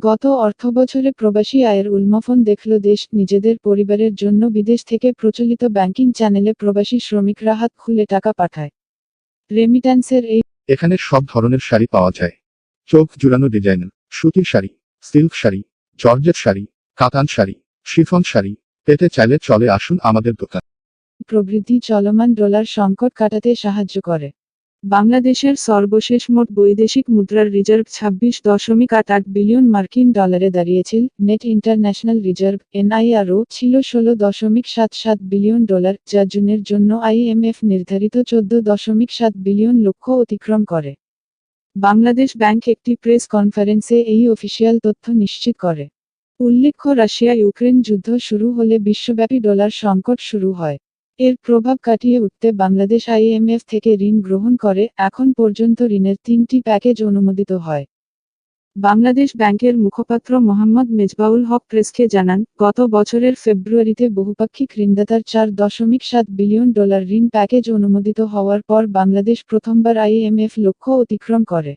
গত অর্থবছরে প্রবাসী আয়ের উন্মোফন দেখল দেশ নিজেদের পরিবারের জন্য বিদেশ থেকে প্রচলিত ব্যাংকিং চ্যানেলে প্রবাসী শ্রমিকরা হাত খুলে টাকা পাঠায়। রেমিট্যান্সের এই এখানে সব ধরনের শাড়ি পাওয়া যায়। চোখ জুড়ানো ডিজাইন সুতির শাড়ি সিল্ক শাড়ি জর্জেট শাড়ি কাতান শাড়ি শিফন শাড়ি পেতে চাইলে চলে আসুন আমাদের দোকান। প্রবৃদ্ধি চলমান ডলার সংকট কাটাতে সাহায্য করে। বাংলাদেশের সর্বশেষ মোট বৈদেশিক মুদ্রার রিজার্ভ ছাব্বিশ দশমিক আট আট বিলিয়ন মার্কিন ডলারে দাঁড়িয়েছিল। নেট ইন্টারন্যাশনাল রিজার্ভ, এনআইআরও, ছিল ষোলো দশমিক সাত সাত বিলিয়ন ডলার, যা জুনের জন্য আইএমএফ নির্ধারিত চোদ্দ দশমিক সাত বিলিয়ন লক্ষ্য অতিক্রম করে। বাংলাদেশ ব্যাংক একটি প্রেস কনফারেন্সে এই অফিসিয়াল তথ্য নিশ্চিত করে। উল্লেখ্য রাশিয়া ইউক্রেন যুদ্ধ শুরু হলে বিশ্বব্যাপী ডলার সংকট শুরু হয়। এর প্রভাব কাটিয়ে উঠতে বাংলাদেশ আইএমএফ থেকে ঋণ গ্রহণ করে, এখন পর্যন্ত ঋণের তিনটি প্যাকেজ অনুমোদিত হয়। বাংলাদেশ ব্যাংকের মুখপাত্র মোহাম্মদ মেজবাউল হক প্রেসকে জানান, গত বছরের ফেব্রুয়ারিতে বহুপাক্ষিক ঋণদাতার চার দশমিক সাত বিলিয়ন ডলার ঋণ প্যাকেজ অনুমোদিত হওয়ার পর বাংলাদেশ প্রথমবার আইএমএফ লক্ষ্য অতিক্রম করে।